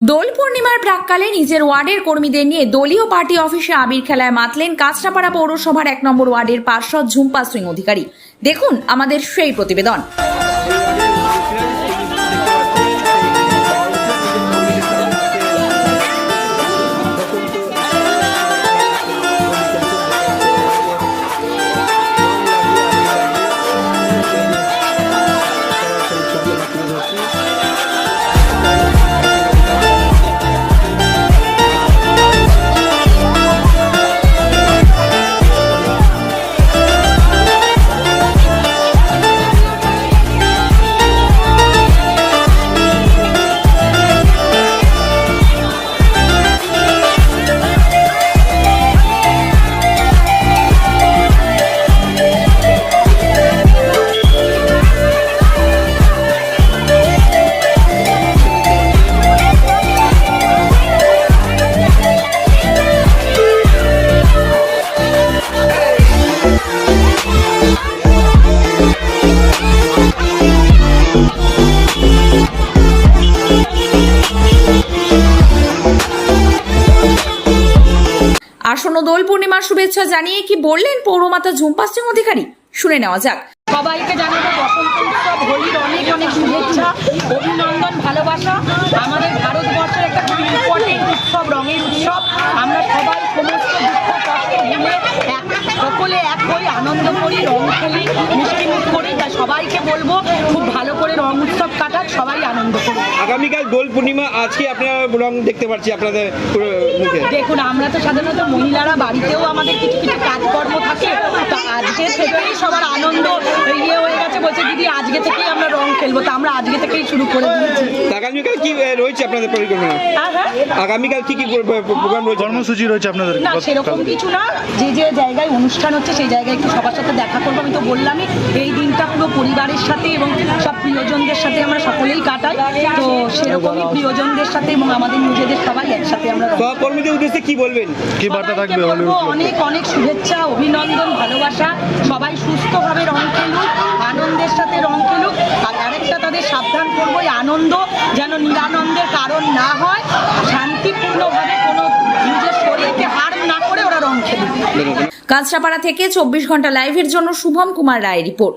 দোল পূর্ণিমার প্রাককালে নিজের ওয়ার্ডের কর্মীদের নিয়ে দলীয় পার্টি অফিসে আবির খেলায় মাতলেন কাঁচরাপাড়া পৌরসভার এক নম্বর ওয়ার্ডের পার্ষদ ঝুম্পা সিং অধিকারী। দেখুন আমাদের সেই প্রতিবেদন। আসন্ন দোল পূর্ণিমার শুভেচ্ছা জানিয়ে কি বললেন পৌরমাতা ঝুম্পা সিং অধিকারী? শুনে নেওয়া যাক। সবাইকে জানাব বসন্ত উৎসব, হোলির অনেক অনেক শুভেচ্ছা, অভিনন্দন, ভালোবাসা। আমাদের ভারতবর্ষের একটা খুব ইম্পর্টেন্ট উৎসব, রঙের উৎসব। আমরা সবাই সমস্ত দুঃখ, কষ্ট ভুলে সকলে এক হই আনন্দ করি, রং খেলি মিষ্টি মুখ করি তাই সবাইকে বলব খুব ভালো করে রং উৎসব কাটাক সবাই আনন্দ করুন আগামীকাল দোল পূর্ণিমা আজকে আপনারা রং দেখতে পাচ্ছি আপনাদের মুখে। দেখুন, আমরা তো সাধারণত মহিলারা বাড়িতেও আমাদের কিছু কিছু কাজকর্ম থাকে, তো আজকে সেটাই সবার আনন্দ ইয়ে হয়ে বলছে দিদি আজকে থেকেই আমরা রং খেলব। তো আমরা আজকে থেকেই শুরু করে দিয়েছি। আগামীকাল কি রয়েছে আপনাদের পরিকল্পনা? হ্যাঁ হ্যাঁ। আগামীকাল কি কি প্রোগ্রাম রয়েছে? কর্মসূচি রয়েছে আপনাদের। না সেরকম কিছু না। যে যে জায়গায় অনুষ্ঠান হচ্ছে সেই জায়গায় একটু সবার সাথে দেখা করব। আমি তো বললামই এই দিনটা পুরো পরিবারের সাথে এবং সব প্রিয়জনদের সাথে আমরা সকলেই কাটাই। তো সেরকমই প্রিয়জনদের সাথে এবং আমাদের নিজেদের সবাই একসাথে আমরা সহকর্মীদের উদ্দেশ্যে কি বলবেন? কি বার্তা থাকবে অনেক অনেক শুভেচ্ছা অভিনন্দন ভালোবাসা। সবাই সুস্থভাবে আনন্দের সাথে রং খেলুক আর আরেকটা তাদের সাবধান করব আনন্দ যেন নিরানন্দের কারণ না হয়, শান্তিপূর্ণভাবে কোনো নিজের শরীরকে হার না করে ওরা রং খেলুক। কাঁচরাপাড়া থেকে চব্বিশ ঘণ্টা লাইভের জন্য Shubham Kumar Roy report.